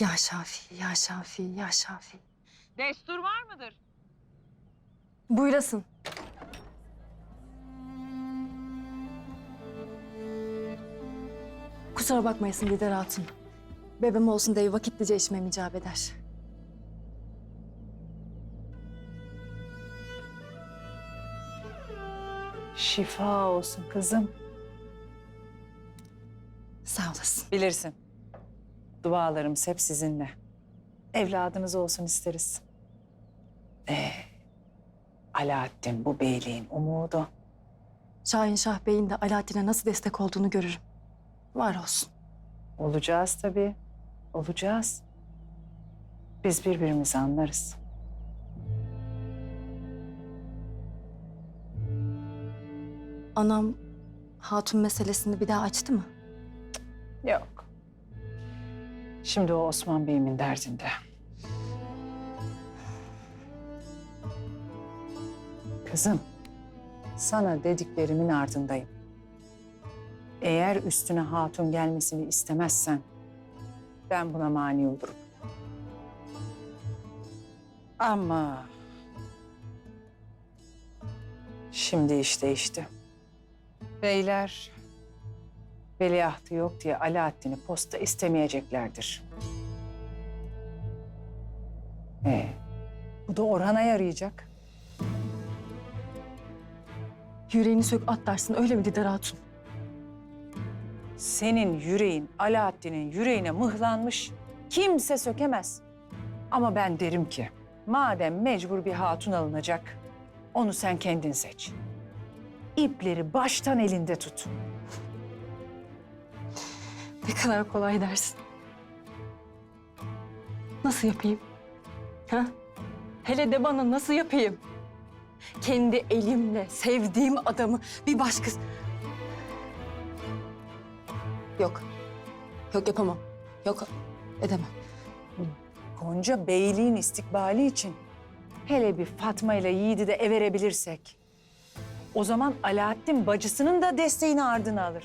Ya Şafi, ya Şafi, ya Şafi. Destur var mıdır? Buyurasın. Kusura bakmayasın Lider Hatun. Bebem olsun diye vakitlice işime icap eder. Şifa olsun kızım. Sağ olasın. Bilirsin. Dualarımız hep sizinle. Evladınız olsun isteriz. Ee, Alaaddin bu beyliğin umudu. Şahin Şah Bey'in de Alaaddin'e nasıl destek olduğunu görürüm. Var olsun. Olacağız tabii. Olacağız. Biz birbirimizi anlarız. Anam hatun meselesini bir daha açtı mı? Yok. Şimdi o Osman Bey'imin derdinde. Kızım, sana dediklerimin ardındayım. Eğer üstüne hatun gelmesini istemezsen ben buna mani olurum. Ama şimdi iş değişti. Beyler veliahtı yok diye Alaaddin'i posta istemeyeceklerdir. Ee, bu da Orhan'a yarayacak. Yüreğini sök at dersin öyle mi Lider Hatun? Senin yüreğin Alaaddin'in yüreğine mıhlanmış. Kimse sökemez. Ama ben derim ki madem mecbur bir hatun alınacak onu sen kendin seç. İpleri baştan elinde tut. Ne kadar kolay dersin. Nasıl yapayım? Ha? Hele de bana nasıl yapayım? Kendi elimle sevdiğim adamı bir başkası... Yok. Yok yapamam. Yok edemem. Gonca beyliğin istikbali için hele bir Fatma ile Yiğit'i de everebilirsek o zaman Alaaddin bacısının da desteğini ardına alır.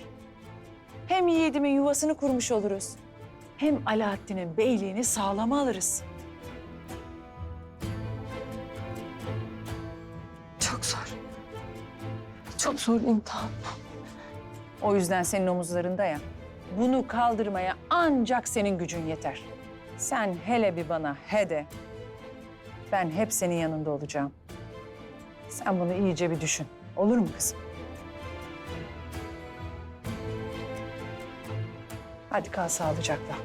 Hem Yiğit'imin yuvasını kurmuş oluruz. Hem Alaaddin'in beyliğini sağlama alırız. Çok zor. Çok zor imtihan. O yüzden senin omuzlarında ya. Bunu kaldırmaya ancak senin gücün yeter. Sen hele bir bana he de. Ben hep senin yanında olacağım. Sen bunu iyice bir düşün. Olur mu kızım? Hadi kal sağlıcakla.